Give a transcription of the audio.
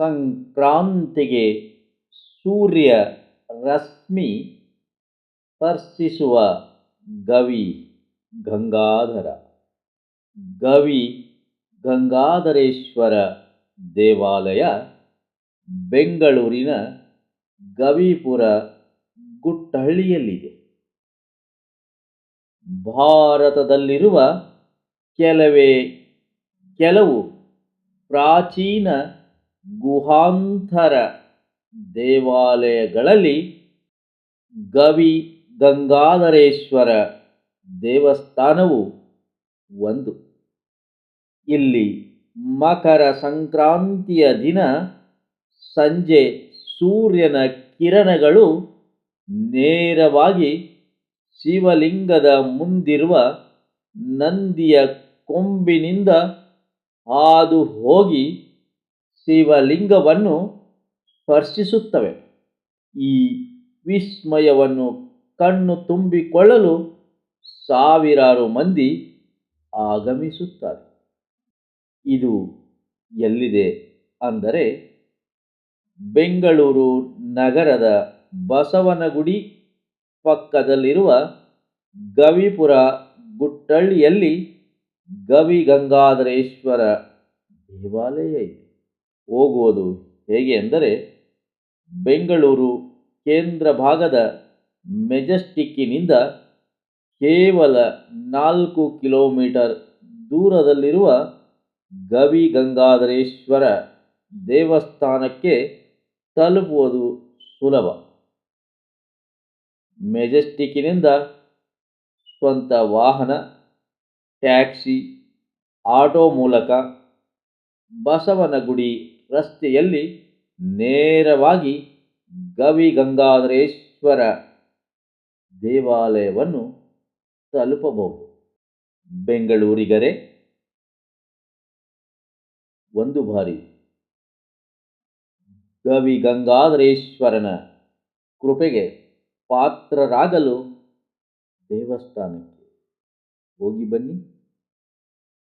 ಸಂಕ್ರಾಂತಿಗೆ ಸೂರ್ಯ ರಶ್ಮಿ ಸ್ಪರ್ಶಿಸುವ ಗವಿ ಗಂಗಾಧರ. ಗವಿ ಗಂಗಾಧರೇಶ್ವರ ದೇವಾಲಯ, ಬೆಂಗಳೂರಿನ ಗವಿಪುರ ಗುಟ್ಟಹಳ್ಳಿಯಲ್ಲಿದೆ. ಭಾರತದಲ್ಲಿರುವ ಕೆಲವೇ, ಕೆಲವು ಪ್ರಾಚೀನ ಗುಹಾಂತರ ದೇವಾಲಯಗಳಲ್ಲಿ ಗವಿ ಗಂಗಾಧರೇಶ್ವರ ದೇವಸ್ಥಾನವು ಒಂದು. ಇಲ್ಲಿ ಮಕರ ಸಂಕ್ರಾಂತಿಯ ದಿನ ಸಂಜೆ ಸೂರ್ಯನ ಕಿರಣಗಳು ನೇರವಾಗಿ ಶಿವಲಿಂಗದ ಮುಂದಿರುವ ನಂದಿಯ ಕೊಂಬಿನಿಂದ ಹಾದು ಹೋಗಿ ಶಿವಲಿಂಗವನ್ನು ಸ್ಪರ್ಶಿಸುತ್ತವೆ. ಈ ವಿಸ್ಮಯವನ್ನು ಕಣ್ಣು ತುಂಬಿಕೊಳ್ಳಲು ಸಾವಿರಾರು ಮಂದಿ ಆಗಮಿಸುತ್ತಾರೆ. ಇದು ಎಲ್ಲಿದೆ ಅಂದರೆ ಬೆಂಗಳೂರು ನಗರದ ಬಸವನಗುಡಿ ಪಕ್ಕದಲ್ಲಿರುವ ಗವಿಪುರ ಗುಟ್ಟಳ್ಳಿಯಲ್ಲಿ ಗವಿಗಂಗಾಧರೇಶ್ವರ ದೇವಾಲಯ ಇದೆ. ಹೋಗುವುದು ಹೇಗೆ ಎಂದರೆ ಬೆಂಗಳೂರು ಕೇಂದ್ರ ಭಾಗದ ಮೆಜೆಸ್ಟಿಕ್ಕಿನಿಂದ ಕೇವಲ ನಾಲ್ಕು ಕಿಲೋಮೀಟರ್ ದೂರದಲ್ಲಿರುವ ಗವಿ ಗಂಗಾಧರೇಶ್ವರ ದೇವಸ್ಥಾನಕ್ಕೆ ತಲುಪುವುದು ಸುಲಭ. ಮೆಜೆಸ್ಟಿಕ್ಕಿನಿಂದ ಸ್ವಂತ ವಾಹನ, ಟ್ಯಾಕ್ಸಿ, ಆಟೋ ಮೂಲಕ ಬಸವನಗುಡಿ ರಸ್ತೆಯಲ್ಲಿ ನೇರವಾಗಿ ಗವಿಗಂಗಾಧರೇಶ್ವರ ದೇವಾಲಯವನ್ನು ತಲುಪಬಹುದು. ಬೆಂಗಳೂರಿಗರೆ ಒಂದು ಬಾರಿ ಗವಿಗಂಗಾಧರೇಶ್ವರನ ಕೃಪೆಗೆ ಪಾತ್ರರಾಗಲು ದೇವಸ್ಥಾನಕ್ಕೆ ಹೋಗಿ ಬನ್ನಿ.